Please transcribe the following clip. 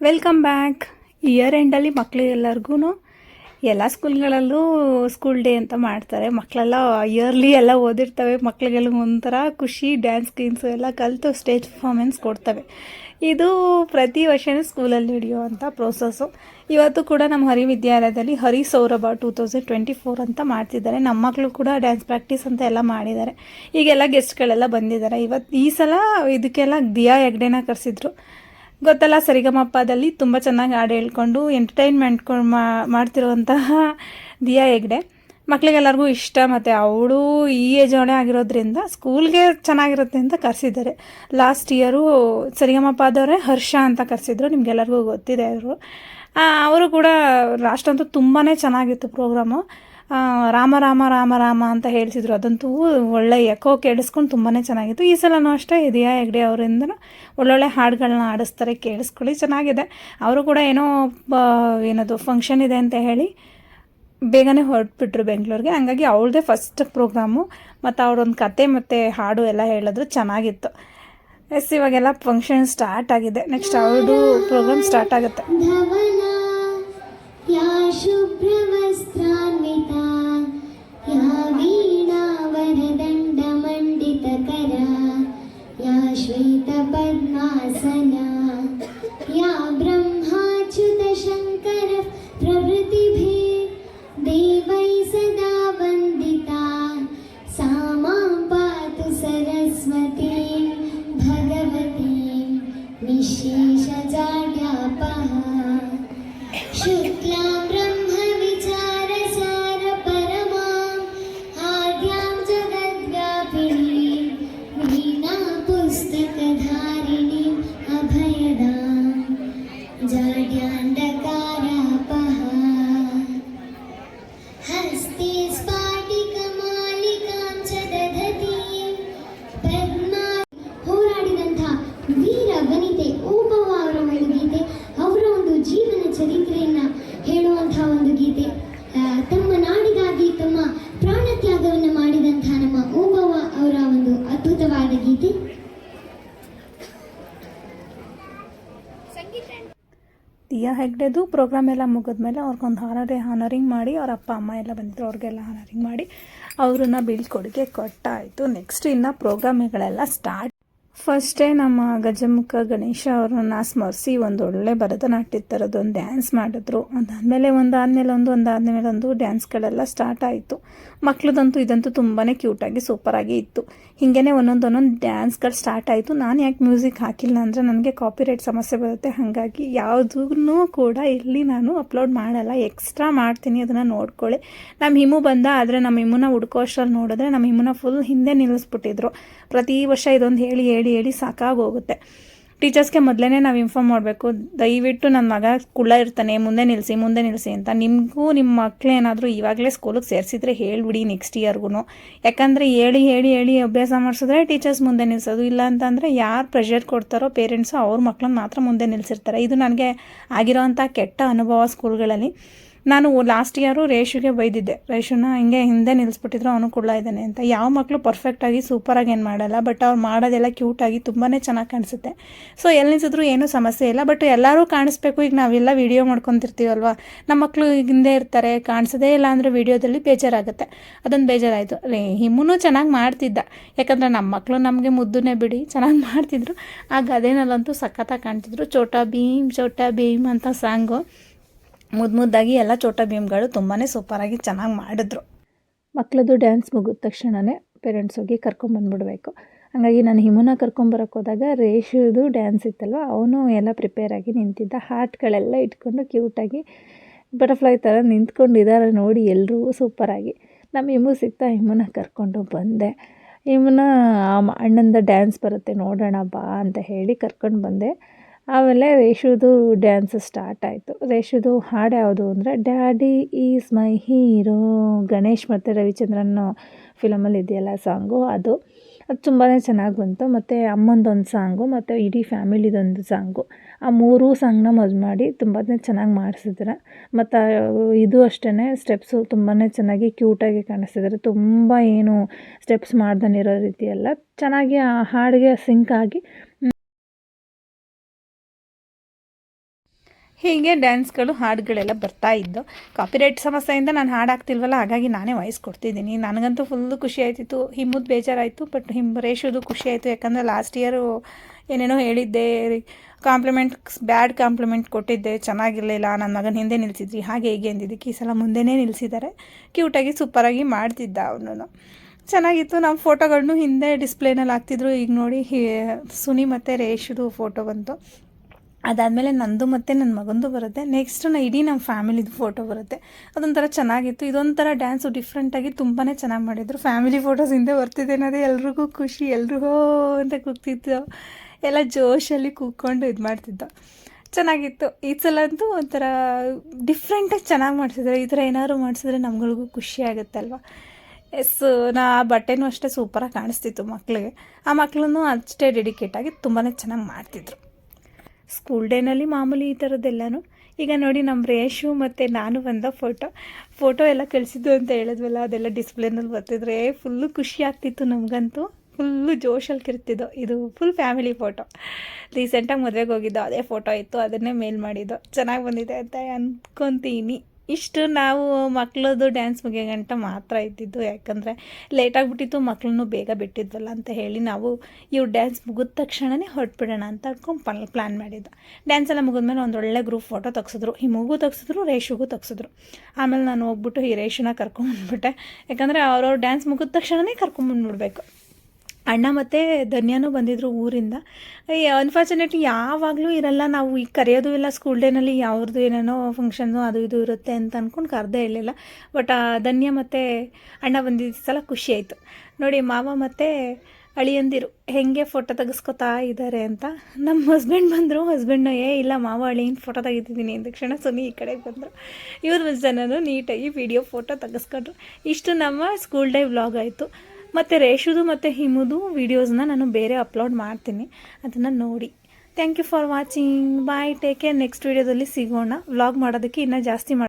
Welcome back year ಎಂಡಲ್ಲಿ ಮಕ್ಕಳಿಗೆಲ್ಲರಿಗೂ ಎಲ್ಲ ಸ್ಕೂಲ್ಗಳಲ್ಲೂ ಸ್ಕೂಲ್ ಡೇ ಅಂತ ಮಾಡ್ತಾರೆ. ಮಕ್ಕಳೆಲ್ಲ ಇಯರ್ಲಿ ಎಲ್ಲ ಓದಿರ್ತವೆ. ಮಕ್ಕಳಿಗೆಲ್ಲ ಒಂಥರ ಖುಷಿ ಡ್ಯಾನ್ಸ್ ಗೀನ್ಸು ಎಲ್ಲ ಕಲಿತು ಸ್ಟೇಜ್ ಪರ್ಫಾರ್ಮೆನ್ಸ್ ಕೊಡ್ತವೆ. ಇದು ಪ್ರತಿ ವರ್ಷವೂ ಸ್ಕೂಲಲ್ಲಿ ನಡೆಯುವಂಥ ಪ್ರೋಸೆಸ್ಸು ಇವತ್ತು ಕೂಡ ನಮ್ಮ ಹರಿ ವಿದ್ಯಾಲಯದಲ್ಲಿ Hari Saurabha two thousand twenty four ಅಂತ ಮಾಡ್ತಿದ್ದಾರೆ. ನಮ್ಮ ಮಕ್ಕಳು ಕೂಡ ಡ್ಯಾನ್ಸ್ ಪ್ರಾಕ್ಟೀಸ್ ಅಂತ ಎಲ್ಲ ಮಾಡಿದ್ದಾರೆ. ಈಗೆಲ್ಲ ಗೆಸ್ಟ್ಗಳೆಲ್ಲ ಬಂದಿದ್ದಾರೆ. ಇವತ್ತು ಈ ಸಲ ಇದಕ್ಕೆಲ್ಲ ದಿಯಾ ಹೆಗ್ಡೆನ ಕರೆಸಿದ್ರು. ಗೊತ್ತಲ್ಲ, ಸರಿಗಮಪ್ಪದಲ್ಲಿ ತುಂಬ ಚೆನ್ನಾಗಿ ಹಾಡು ಹೇಳ್ಕೊಂಡು ಎಂಟರ್ಟೈನ್ಮೆಂಟ್ ಮಾಡ್ತಿರುವಂತಹ ದಿಯಾ ಹೆಗ್ಡೆ. ಮಕ್ಕಳಿಗೆಲ್ಲರಿಗೂ ಇಷ್ಟ, ಮತ್ತು ಅವಳು ಈ ಏಜೋಣೆ ಆಗಿರೋದ್ರಿಂದ ಸ್ಕೂಲ್ಗೆ ಚೆನ್ನಾಗಿರುತ್ತೆ ಅಂತ ಕರೆಸಿದ್ದಾರೆ. ಲಾಸ್ಟ್ ಇಯರು ಸರಿಗಮಪ್ಪದವರೇ ಹರ್ಷ ಅಂತ ಕರೆಸಿದ್ರು, ನಿಮಗೆಲ್ಲರಿಗೂ ಗೊತ್ತಿದೆ ಅವರು. ಅವರು ಕೂಡ ಲಾಸ್ಟ್ ಅಂತೂ ತುಂಬಾ ಚೆನ್ನಾಗಿತ್ತು ಪ್ರೋಗ್ರಾಮು ರಾಮ ರಾಮ ರಾಮ ರಾಮ ಅಂತ ಹೇಳ್ತಿದ್ರು. ಅದಂತೂ ಒಳ್ಳೆ ಎಕೋ ಕೇಳಿಸ್ಕೊಂಡು ತುಂಬಾ ಚೆನ್ನಾಗಿತ್ತು. ಈ ಸಲನೂ ಅಷ್ಟೇ ಇದೆಯಾ ಹೆಗ್ಡೆ ಅವರಿಂದ ಒಳ್ಳೊಳ್ಳೆ ಹಾಡುಗಳನ್ನ ಆಡಿಸ್ತಾರೆ ಕೇಳಿಸ್ಕೊಳ್ಳಿ, ಚೆನ್ನಾಗಿದೆ. ಅವರು ಕೂಡ ಏನೋ ಏನದು ಫಂಕ್ಷನ್ ಇದೆ ಅಂತ ಹೇಳಿ ಬೇಗನೆ ಹೊರಟ್ಬಿಟ್ರು ಬೆಂಗಳೂರಿಗೆ. ಹಂಗಾಗಿ ಅವಳದೇ ಫಸ್ಟ್ ಪ್ರೋಗ್ರಾಮು ಮತ್ತು ಅವರೊಂದು ಕತೆ ಮತ್ತು ಹಾಡು ಎಲ್ಲ ಹೇಳಿದ್ರು, ಚೆನ್ನಾಗಿತ್ತು. ಎಸ್, ಇವಾಗೆಲ್ಲ ಫಂಕ್ಷನ್ ಸ್ಟಾರ್ಟ್ ಆಗಿದೆ. ನೆಕ್ಸ್ಟ್ ಅವಳದು ಪ್ರೋಗ್ರಾಮ್ ಸ್ಟಾರ್ಟ್ ಆಗುತ್ತೆ. enseña. ಚರಿತ್ರೆಯನ್ನ ಹೇಳುವಂತಹ ಒಂದು ಗೀತೆ. ತಮ್ಮ ನಾಡಿಗಾಗಿ ತಮ್ಮ ಪ್ರಾಣ ತ್ಯಾಗವನ್ನು ಮಾಡಿದಂತಹ ನಮ್ಮ ಓಬವ್ವ ಅವರ ಒಂದು ಅದ್ಭುತವಾದ ಗೀತೆ. ದಿಯಾ ಹೆಗ್ಡೆದು ಪ್ರೋಗ್ರಾಮ್ ಎಲ್ಲ ಮುಗಿದ್ಮೇಲೆ ಅವ್ರಿಗೊಂದು ಹಾನರೇ ಹಾನರಿಂಗ್ ಮಾಡಿ ಅವ್ರ ಅಪ್ಪ, ಅಮ್ಮ ಎಲ್ಲ ಬಂದಿದ್ರು, ಅವ್ರಿಗೆಲ್ಲ ಹಾನರಿಂಗ್ ಮಾಡಿ ಅವ್ರನ್ನ ಬೀಳ್ಕೊಡುಗೆ ಕೊಟ್ಟಾಯಿತು. ನೆಕ್ಸ್ಟ್ ಇನ್ನು ಪ್ರೋಗ್ರಾಮ್ಗಳೆಲ್ಲ ಸ್ಟಾರ್ಟ್ ಫಸ್ಟೇ ನಮ್ಮ ಗಜಮುಖ ಗಣೇಶ ಅವ್ರನ್ನ ಸ್ಮರಿಸಿ ಒಂದು ಒಳ್ಳೆ ಭರತನಾಟ್ಯ ಥರದೊಂದು ಡ್ಯಾನ್ಸ್ ಮಾಡಿದ್ರು. ಅದಾದಮೇಲೆ ಒಂದಾದ್ಮೇಲೆ ಒಂದು ಒಂದಾದ್ಮೇಲೆ ಒಂದು ಡ್ಯಾನ್ಸ್ಗಳೆಲ್ಲ ಸ್ಟಾರ್ಟ್ ಆಯಿತು. ಮಕ್ಳದಂತೂ ಇದಂತೂ ತುಂಬಾ ಕ್ಯೂಟಾಗಿ ಸೂಪರಾಗಿ ಇತ್ತು. ಹೀಗೇ ಒಂದೊಂದು ಒಂದೊಂದು ಡ್ಯಾನ್ಸ್ಗಳು ಸ್ಟಾರ್ಟ್ ಆಯಿತು. ನಾನು ಯಾಕೆ ಮ್ಯೂಸಿಕ್ ಹಾಕಿಲ್ಲ ಅಂದರೆ ನನಗೆ ಕಾಪಿರೈಟ್ ಸಮಸ್ಯೆ ಬರುತ್ತೆ. ಹಾಗಾಗಿ ಯಾವುದೂ ಕೂಡ ಇಲ್ಲಿ ನಾನು ಅಪ್ಲೋಡ್ ಮಾಡಲ್ಲ. ಎಕ್ಸ್ಟ್ರಾ ಮಾಡ್ತೀನಿ ಅದನ್ನು ನೋಡ್ಕೊಳ್ಳಿ. ನಮ್ಮ ಹಿಮು ಬಂದ ಆದರೆ ನಮ್ಮ ಹಿಮುನ ಹುಡ್ಕೋ ಅಷ್ಟ್ರಲ್ಲಿ ನೋಡಿದ್ರೆ ನಮ್ಮ ಹಿಮುನ ಫುಲ್ ಹಿಂದೆ ನಿಲ್ಲಿಸ್ಬಿಟ್ಟಿದ್ರು. ಪ್ರತಿ ವರ್ಷ ಇದೊಂದು ಹೇಳಿ ಹೇಳಿ ಹೇಳಿ ಸಾಕಾಗೋಗುತ್ತೆ. ಟೀಚರ್ಸ್ಗೆ ಮೊದಲೇ ನಾವು ಇನ್ಫಾರ್ಮ್ ಮಾಡಬೇಕು. ದಯವಿಟ್ಟು ನನ್ನ ಮಗ ಕುಳ್ಳ ಇರ್ತಾನೆ, ಮುಂದೆ ನಿಲ್ಲಿಸಿ ಮುಂದೆ ನಿಲ್ಲಿಸಿ ಅಂತ. ನಿಮಗೂ ನಿಮ್ಮ ಮಕ್ಕಳೇನಾದರೂ ಇವಾಗಲೇ ಸ್ಕೂಲಿಗೆ ಸೇರಿಸಿದ್ರೆ ಹೇಳಿಬಿಡಿ ನೆಕ್ಸ್ಟ್ ಇಯರ್ಗೂ ಯಾಕಂದರೆ ಹೇಳಿ ಹೇಳಿ ಹೇಳಿ ಅಭ್ಯಾಸ ಮಾಡಿಸಿದ್ರೆ ಟೀಚರ್ಸ್ ಮುಂದೆ ನಿಲ್ಲಿಸೋದು ಇಲ್ಲ ಅಂತಂದರೆ ಯಾರು ಪ್ರೆಷರ್ ಕೊಡ್ತಾರೋ ಪೇರೆಂಟ್ಸು ಅವ್ರ ಮಕ್ಕಳನ್ನ ಮಾತ್ರ ಮುಂದೆ ನಿಲ್ಲಿಸಿರ್ತಾರೆ ಇದು ನನಗೆ ಆಗಿರೋವಂಥ ಕೆಟ್ಟ ಅನುಭವ ಸ್ಕೂಲ್ಗಳಲ್ಲಿ ನಾನು ಲಾಸ್ಟ್ ಇಯರು ರೇಷುಗೆ ಬೈದಿದ್ದೆ. ರೇಷುನ ಹಿಂಗೆ ಹಿಂದೆ ನಿಲ್ಲಿಸ್ಬಿಟ್ಟಿದ್ರು ಅವನು ಕುಳ್ಳ ಇದ್ದಾನೆ ಅಂತ. ಯಾವ ಮಕ್ಕಳು ಪರ್ಫೆಕ್ಟಾಗಿ ಸೂಪರಾಗಿ ಏನು ಮಾಡಲ್ಲ ಬಟ್ ಅವ್ರು ಮಾಡೋದೆಲ್ಲ ಕ್ಯೂಟಾಗಿ ತುಂಬಾ ಚೆನ್ನಾಗಿ ಕಾಣಿಸುತ್ತೆ. ಸೊ ಎಲ್ಲಿ ನಿಲ್ಸಿದ್ರು ಏನೂ ಸಮಸ್ಯೆ ಇಲ್ಲ ಬಟ್ ಎಲ್ಲರೂ ಕಾಣಿಸ್ಬೇಕು. ಈಗ ನಾವೆಲ್ಲ ವೀಡಿಯೋ ಮಾಡ್ಕೊತಿರ್ತೀವಲ್ವ? ನಮ್ಮ ಮಕ್ಕಳು ಹಿಂದೆ ಇರ್ತಾರೆ, ಕಾಣಿಸೋದೇ ಇಲ್ಲ ಅಂದರೆ ವೀಡಿಯೋದಲ್ಲಿ ಬೇಜಾರಾಗುತ್ತೆ. ಅದೊಂದು ಬೇಜಾರಾಯಿತು. ರೇ ಹಿಮ್ಮೂ ಚೆನ್ನಾಗಿ ಮಾಡ್ತಿದ್ದ. ಯಾಕಂದರೆ ನಮ್ಮ ಮಕ್ಕಳು ನಮಗೆ ಮುದ್ದುನೇ ಬಿಡಿ, ಚೆನ್ನಾಗಿ ಮಾಡ್ತಿದ್ರು. ಆ ಗದೇನಲ್ಲಂತೂ ಸಖತ್ತಾಗಿ ಕಾಣ್ತಿದ್ರು. ಚೋಟಾ ಭೀಮ್ ಚೋಟಾ ಭೀಮ್ ಅಂತ ಸಾಂಗು. ಮುದ್ದು ಮುದ್ದಾಗಿ ಎಲ್ಲ ಚೋಟ ಭೀಮ್ಗಳು ತುಂಬಾ ಸೂಪರಾಗಿ ಚೆನ್ನಾಗಿ ಮಾಡಿದ್ರು. ಮಕ್ಕಳದು ಡ್ಯಾನ್ಸ್ ಮುಗಿದ ತಕ್ಷಣವೇ ಪೇರೆಂಟ್ಸ್ ಹೋಗಿ ಕರ್ಕೊಂಬಂದ್ಬಿಡ್ಬೇಕು ಹಾಗಾಗಿ ನಾನು ಹಿಮುನ ಕರ್ಕೊಂಬರಕ್ಕೆ ಹೋದಾಗ ರೇಷುದು ಡ್ಯಾನ್ಸ್ ಇತ್ತಲ್ವ, ಅವನು ಎಲ್ಲ ಪ್ರಿಪೇರ್ ಆಗಿ ನಿಂತಿದ್ದ. ಹಾರ್ಟ್ಗಳೆಲ್ಲ ಇಟ್ಕೊಂಡು ಕ್ಯೂಟಾಗಿ ಬಟರ್ಫ್ಲೈ ಥರ ನಿಂತ್ಕೊಂಡಿದ್ದಾರೆ ನೋಡಿ ಎಲ್ಲರೂ ಸೂಪರಾಗಿ ನಮ್ಮ ಹಿಮು ಸಿಗ್ತಾ ಹಿಮುನ ಕರ್ಕೊಂಡು ಬಂದೆ. ಹಿಮುನ ಅಣ್ಣಂದ ಡ್ಯಾನ್ಸ್ ಬರುತ್ತೆ ನೋಡೋಣ ಬಾ ಅಂತ ಹೇಳಿ ಕರ್ಕೊಂಡು ಬಂದೆ. ಆಮೇಲೆ ರೇಷುದು ಡ್ಯಾನ್ಸ್ ಸ್ಟಾರ್ಟ್ ಆಯಿತು. ರೇಷುದು ಹಾಡು ಯಾವುದು ಅಂದರೆ daddy is my hero Ganesh ಮತ್ತು ರವಿಚಂದ್ರನ್ ಫಿಲಮಲ್ಲಿ ಇದೆಯಲ್ಲ ಸಾಂಗು ಅದು. ಅದು ತುಂಬಾ ಚೆನ್ನಾಗಿ ಬಂತು. ಮತ್ತು ಅಮ್ಮಂದೊಂದು ಸಾಂಗು, ಮತ್ತು ಇಡೀ ಫ್ಯಾಮಿಲಿದೊಂದು ಸಾಂಗು. ಆ ಮೂರೂ ಸಾಂಗ್ನ ಮಜ್ ಮಾಡಿ ತುಂಬಾ ಚೆನ್ನಾಗಿ ಮಾಡಿಸಿದ್ರೆ. ಮತ್ತು ಇದು ಅಷ್ಟೇ ಸ್ಟೆಪ್ಸು ತುಂಬಾ ಚೆನ್ನಾಗಿ ಕ್ಯೂಟಾಗಿ ಕಾಣಿಸ್ತಿದ್ದಾರೆ ತುಂಬ ಏನು ಸ್ಟೆಪ್ಸ್ ಮಾಡ್ದನಿರೋ ರೀತಿಯೆಲ್ಲ. ಚೆನ್ನಾಗಿ ಆ ಹಾಡಿಗೆ ಸಿಂಕ್ ಆಗಿ ಹೀಗೆ ಡ್ಯಾನ್ಸ್ಗಳು, ಹಾಡುಗಳೆಲ್ಲ ಬರ್ತಾ ಇದ್ದು ಕಾಪಿರೈಟ್ ಸಮಸ್ಯೆಯಿಂದ ನಾನು ಹಾಡು ಹಾಕ್ತಿಲ್ವಲ್ಲ ಹಾಗಾಗಿ ನಾನೇ ವಾಯ್ಸ್ ಕೊಡ್ತಿದ್ದೀನಿ. ನನಗಂತೂ ಫುಲ್ಲು ಖುಷಿ ಆಯ್ತಿತ್ತು. ಹಿಮ್ಮದು ಬೇಜಾರಾಯಿತು ಬಟ್ ಹಿಮ್ ರೇಷುದು ಖುಷಿ ಆಯಿತು. ಯಾಕಂದರೆ ಲಾಸ್ಟ್ ಇಯರು ಏನೇನೋ ಹೇಳಿದ್ದೆ ಕಾಂಪ್ಲಿಮೆಂಟ್ ಬ್ಯಾಡ್ ಕಾಂಪ್ಲಿಮೆಂಟ್ ಕೊಟ್ಟಿದ್ದೆ, ಚೆನ್ನಾಗಿರಲಿಲ್ಲ ನನ್ನ ಮಗನ ಹಿಂದೆ ನಿಲ್ಸಿದ್ರಿ ಹಾಗೆ ಹೀಗೆ ಅಂದಿದ್ದಕ್ಕೆ ಈ ಸಲ ಮುಂದೆನೇ ನಿಲ್ಲಿಸಿದ್ದಾರೆ ಕ್ಯೂಟಾಗಿ ಸೂಪರಾಗಿ ಮಾಡ್ತಿದ್ದ ಅವನು ಚೆನ್ನಾಗಿತ್ತು. ನಾವು ಫೋಟೋಗಳನ್ನು ಹಿಂದೆ ಡಿಸ್ಪ್ಲೇನಲ್ಲಿ ಹಾಕ್ತಿದ್ರು. ಈಗ ನೋಡಿ ಸುನಿ ಮತ್ತು ರೇಷುದು ಫೋಟೋ ಬಂತು. ಅದಾದಮೇಲೆ ನಂದು ಮತ್ತು ನನ್ನ ಮಗಂದು ಬರುತ್ತೆ. ನೆಕ್ಸ್ಟ್ ನಾ ಇಡೀ ನಮ್ಮ ಫ್ಯಾಮಿಲಿದು ಫೋಟೋ ಬರುತ್ತೆ. ಅದೊಂಥರ ಚೆನ್ನಾಗಿತ್ತು. ಇದೊಂಥರ ಡ್ಯಾನ್ಸು ಡಿಫ್ರೆಂಟಾಗಿ ತುಂಬಾ ಚೆನ್ನಾಗಿ ಮಾಡಿದರು. ಫ್ಯಾಮಿಲಿ ಫೋಟೋಸ್ ಹಿಂದೆ ಬರ್ತಿದೆ ಅನ್ನೋದೇ ಎಲ್ರಿಗೂ ಖುಷಿ, ಎಲ್ರಿಗೂ ಅಂತ ಕೂಗ್ತಿದ್ದು ಎಲ್ಲ ಜೋಶಲ್ಲಿ ಕೂತ್ಕೊಂಡು ಇದು ಮಾಡ್ತಿದ್ದೋ. ಚೆನ್ನಾಗಿತ್ತು. ಈ ಸಲ ಅಂತೂ ಒಂಥರ ಡಿಫ್ರೆಂಟಾಗಿ ಚೆನ್ನಾಗಿ ಮಾಡಿಸಿದ್ರೆ, ಈ ಥರ ಏನಾದ್ರು ಮಾಡಿಸಿದ್ರೆ ನಮ್ಗಳಿಗೂ ಖುಷಿ ಆಗುತ್ತಲ್ವ? ಎಸ್ ನಾ ಆ ಬಟ್ಟೆನೂ ಅಷ್ಟೇ ಸೂಪರಾಗಿ ಕಾಣಿಸ್ತಿತ್ತು ಮಕ್ಕಳಿಗೆ ಆ ಮಕ್ಕಳನ್ನು ಅಷ್ಟೇ ಡೆಡಿಕೇಟಾಗಿ ತುಂಬಾ ಚೆನ್ನಾಗಿ ಮಾಡ್ತಿದ್ರು. ಸ್ಕೂಲ್ ಡೇನಲ್ಲಿ ಮಾಮೂಲಿ ಈ ಥರದ್ದೆಲ್ಲನೂ ಈಗ ನೋಡಿ ನಮ್ಮ ರೇಷು ಮತ್ತು ನಾನು ಬಂದ ಫೋಟೋ ಫೋಟೋ ಎಲ್ಲ ಕಳಿಸಿದ್ದು ಅಂತ ಹೇಳಿದ್ವಲ್ಲ, ಅದೆಲ್ಲ ಡಿಸ್ಪ್ಲೇನಲ್ಲಿ ಬರ್ತಿದ್ರೆ ಫುಲ್ಲು ಖುಷಿ ಆಗ್ತಿತ್ತು ನಮಗಂತೂ. ಫುಲ್ಲು ಜೋಶಲ್ಲಿ ಕಿರ್ತಿದ್ದೋ. ಇದು ಫುಲ್ ಫ್ಯಾಮಿಲಿ ಫೋಟೋ ರೀಸೆಂಟಾಗಿ ಮದುವೆಗೆ ಹೋಗಿದ್ದೋ, ಅದೇ ಫೋಟೋ ಇತ್ತು, ಅದನ್ನೇ ಮೇಲ್ ಮಾಡಿದ್ದು. ಚೆನ್ನಾಗಿ ಬಂದಿದೆ ಅಂತ ಅಂದ್ಕೊತೀನಿ ಇಷ್ಟು ನಾವು ಮಕ್ಕಳದು ಡ್ಯಾನ್ಸ್ ಮುಗಿಯೋಗಂಟ ಮಾತ್ರ ಇದ್ದಿದ್ದು. ಯಾಕಂದರೆ ಲೇಟಾಗಿಬಿಟ್ಟಿತ್ತು ಮಕ್ಕಳನ್ನು ಬೇಗ ಬಿಟ್ಟಿದ್ವಲ್ಲ ಅಂತ ಹೇಳಿ ನಾವು ಇವ್ರು ಡ್ಯಾನ್ಸ್ ಮುಗಿದ ತಕ್ಷಣವೇ ಹೊರಟ್ಬಿಡೋಣ ಅಂತ ಅಂದ್ಕೊಂಡು ಪಲ್ ಪ್ಲ್ಯಾನ್ ಮಾಡಿದ್ದು. ಡ್ಯಾನ್ಸ್ ಎಲ್ಲ ಮುಗಿದ್ಮೇಲೆ ಒಂದು ಒಳ್ಳೆ ಗ್ರೂಪ್ ಫೋಟೋ ತೆಗ್ಸಿದ್ರು. ಈ ಮಗು ತೆಗ್ಸಿದ್ರು, ರೇಷುಗೂ ತೆಗ್ಸಿದ್ರು. ಆಮೇಲೆ ನಾನು ಹೋಗ್ಬಿಟ್ಟು ಈ ರೇಷುನ ಕರ್ಕೊಂಬಂದ್ಬಿಟ್ಟೆ. ಯಾಕಂದರೆ ಅವ್ರವ್ರು ಡ್ಯಾನ್ಸ್ ಮುಗಿದ ತಕ್ಷಣವೇ ಕರ್ಕೊಂಬಂದ್ಬಿಡ್ಬೇಕು. ಅಣ್ಣ ಮತ್ತು ಧನ್ಯನೂ ಬಂದಿದ್ರು ಊರಿಂದ. ಅನ್ಫಾರ್ಚುನೇಟ್ಲಿ ಯಾವಾಗಲೂ ಇರಲ್ಲ. ನಾವು ಈಗ ಕರೆಯೋದು ಇಲ್ಲ. ಸ್ಕೂಲ್ ಡೇನಲ್ಲಿ ಯಾವ್ದು ಏನೇನೋ ಫಂಕ್ಷನ್ನು ಅದು ಇದು ಇರುತ್ತೆ ಅಂತ ಅಂದ್ಕೊಂಡು ಕರೆದೇ ಇರಲಿಲ್ಲ. ಬಟ್ ಆ, ಧನ್ಯ ಮತ್ತು ಅಣ್ಣ ಬಂದಿದ್ದ ಸಲ ಖುಷಿ ಆಯಿತು. ನೋಡಿ, ಮಾವ ಮತ್ತು ಅಳಿಯಂದಿರು, ಹೆಂಗೆ ಫೋಟೋ ತೆಗೆಸ್ಕೊತಾ ಇದ್ದಾರೆ ಅಂತ? ನಮ್ಮ ಹಸ್ಬೆಂಡ್ ಬಂದರು. ಹಸ್ಬೆಂಡ್ನ ಏ, ಇಲ್ಲ ಮಾವ ಅಳಿಯಿಂದ ಫೋಟೋ ತೆಗಿತಿದ್ದೀನಿ ಅಂದ ಕ್ಷಣ ಸುನಿ ಈ ಕಡೆಗೆ ಬಂದರು. ಇವ್ರ ಜನನು ನೀಟಾಗಿ ವಿಡಿಯೋ ಫೋಟೋ ತೆಗೆಸ್ಕೊಂಡ್ರು. ಇಷ್ಟು ನಮ್ಮ ಸ್ಕೂಲ್ ಡೇ ವ್ಲಾಗ್ ಆಯಿತು. ಮತ್ತು ರೇಷುದು ಮತ್ತು ಹಿಮುದು ವೀಡಿಯೋಸ್ನ ನಾನು ಬೇರೆ ಅಪ್ಲೋಡ್ ಮಾಡ್ತೀನಿ. ಅದನ್ನು ನೋಡಿ. Thank you for watching bye take care next ವೀಡಿಯೋದಲ್ಲಿ ಸಿಗೋಣ. ವ್ಲಾಗ್ ಮಾಡೋದಕ್ಕೆ ಇನ್ನೂ ಜಾಸ್ತಿ ಮಾಡಿ